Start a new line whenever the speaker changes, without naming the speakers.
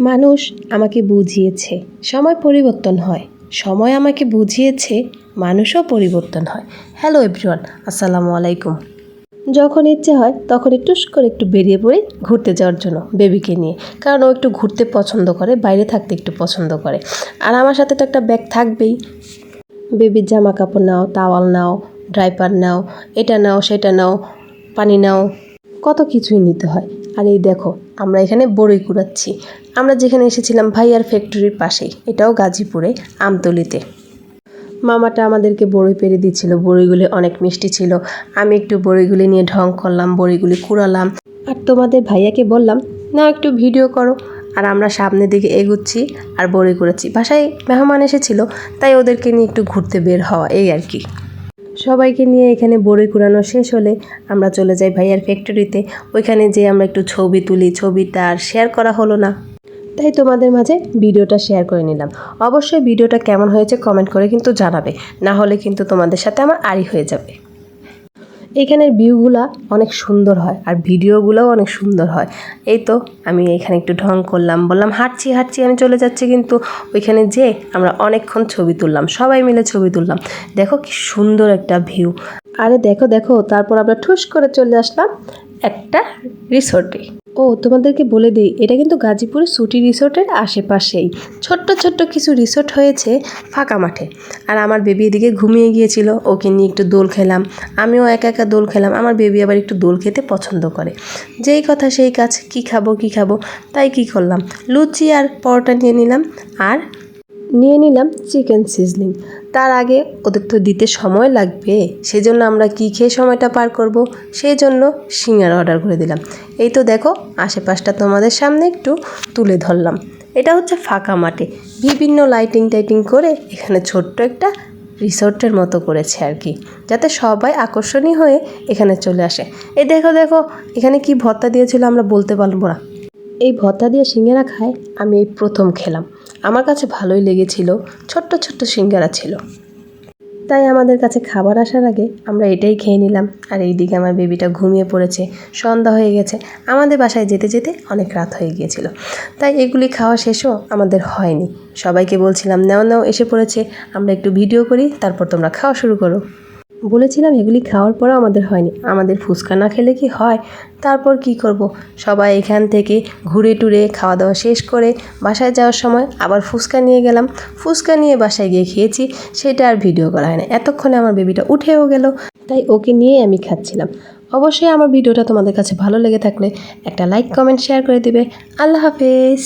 মানুষ আমাকে বুঝিয়েছে। সময় পরিবর্তন হয়। সময় আমাকে বুঝিয়েছে, মানুষও পরিবর্তন হয়। হ্যালো এভরিওয়ান, আসসালামু আলাইকুম। যখন ইচ্ছে হয়, তখন টুস করে একটু বেরিয়ে পড়ি ঘুরতে যাওয়ার জন্য বেবিকে নিয়ে। কারণ ও একটু ঘুরতে পছন্দ করে, বাইরে থাকতে একটু পছন্দ করে। আর আমার সাথে তো একটা ব্যাগ থাকবেই। বেবির জামা কাপড় নাও তাওয়াল নাও, ড্রাইপার নাও, এটা নাও, সেটা নাও, পানি নাও কত কিছুই নিতে হয়। আর এই দেখো, আমরা এখানে বড়ই কুড়াচ্ছি। আমরা যেখানে এসেছিলাম ভাইয়ার ফ্যাক্টরির পাশেই, এটাও গাজীপুরে, আমতলিতে। মামাটা আমাদেরকে বড়ই পেরে দিচ্ছিল। বড়িগুলি অনেক মিষ্টি ছিল। আমি একটু বড়িগুলি নিয়ে ঢং করলাম, বড়িগুলি কুড়ালাম। আর তোমাদের ভাইয়াকে বললাম, না, একটু ভিডিও করো। আর আমরা সামনের দিকে এগুচ্ছি আর বড়ি কুড়াচ্ছি। বাসায় মেহমান এসেছিল, তাই ওদেরকে নিয়ে একটু ঘুরতে বের হওয়া, এই আর কি। সবাইকে নিয়ে এখানে বড়ি কুড়ানো শেষ হলে আমরা চলে যাই ভাইয়ার ফ্যাক্টরিতে ওইখানে যেয়ে আমরা একটু ছবি তুলি, ছবিটা আর শেয়ার করা হলো না। তাই তোমাদের মাঝে ভিডিওটা শেয়ার করে নিলাম। অবশ্যই ভিডিওটা কেমন হয়েছে কমেন্ট করে কিন্তু জানাবে। না হলে কিন্তু তোমাদের সাথে আমার আড়ি হয়ে যাবে। এখানের ভিউগুলা অনেক সুন্দর হয় আর ভিডিওগুলোও অনেক সুন্দর হয়। এই তো আমি এখানে একটু ঢং করলাম, বললাম, হাঁটছি হাঁটছি, আমি চলে যাচ্ছি কিন্তু ওইখানে যে আমরা অনেকক্ষণ ছবি তুললাম, সবাই মিলে ছবি তুললাম। দেখো কি সুন্দর একটা ভিউ। আরে দেখো দেখো, তারপর আমরা ঠুস করে চলে আসলাম একটা রিসোর্টে। ও, তোমাদেরকে বলে দিই, এটা কিন্তু গাজীপুরের সুটি রিসোর্টের আশেপাশেই। ছোট্ট ছোট্ট কিছু রিসোর্ট হয়েছে ফাঁকা মাঠে। আর আমার বেবি এদিকে ঘুমিয়ে গিয়েছিল, ওকে নিয়ে একটু দোল খেলাম। আমিও একা একা দোল খেলাম, আমার বেবি আবার একটু দোল খেতে পছন্দ করে। যেই কথা সেই কাজ, কি খাব কি খাব, তাই কি করলাম। লুচি আর পরোটা নিয়ে নিলাম, আর নিয়ে নিলাম চিকেন সিজলিং। তার আগে ওদের তো দিতে সময় লাগবে। সেজন্য আমরা কি খেয়ে সময়টা পার করব? সেই জন্য সিঙ্গার অর্ডার করে দিলাম। এই তো দেখো, আশেপাশটা তোমাদের সামনে একটু তুলে ধরলাম। এটা হচ্ছে ফাঁকা মাঠে। বিভিন্ন লাইটিং টাইটিং করে এখানে ছোট্ট একটা রিসোর্টের মতো করেছে আর কি, যাতে সবাই আকর্ষণীয় হয়ে এখানে চলে আসে। এই দেখো দেখো, এখানে কি ভত্তা দিয়েছিল আমরা বলতে পারব না। এই ভত্তা দিয়ে সিঙ্গারা খায়, আমি এই প্রথম খেলাম। আমার কাছে ভালোই লেগেছিল, ছোট্ট ছোট্ট সিঙ্গারা ছিল। তাই আমাদের কাছে খাবার আসার আগে আমরা এটাই খেয়ে নিলাম। আর এইদিকে আমার বেবিটা ঘুমিয়ে পড়েছে, সন্ধ্যা হয়ে গেছে। আমাদের বাসায় যেতে যেতে অনেক রাত হয়ে গিয়েছিল। তাই এগুলি খাওয়া শেষও আমাদের হয়নি। সবাইকে বলছিলাম, নেও নেও, এসে পড়েছে। আমরা একটু ভিডিও করি, তারপর তোমরা খাওয়া শুরু করো। বলেছিলাম এগুলি খাওয়ার পরও আমাদের হয়নি। আমাদের ফুচকা না খেলে কি হয়? তারপর কি করব? সবাই এখান থেকে ঘুরে টুরে খাওয়া দাওয়া শেষ করে বাসায় যাওয়ার সময় আবার ফুচকা নিয়ে গেলাম। ফুচকা নিয়ে বাসায় গিয়ে খেয়েছি, সেটা আর ভিডিও করা হয় না এতক্ষণে আমার বেবিটা উঠেও গেল। তাই ওকে নিয়েই আমি খাচ্ছিলাম। অবশ্যই আমার ভিডিওটা তোমাদের কাছে ভালো লেগে থাকলে একটা লাইক, কমেন্ট, শেয়ার করে দিবে। আল্লাহ হাফেজ।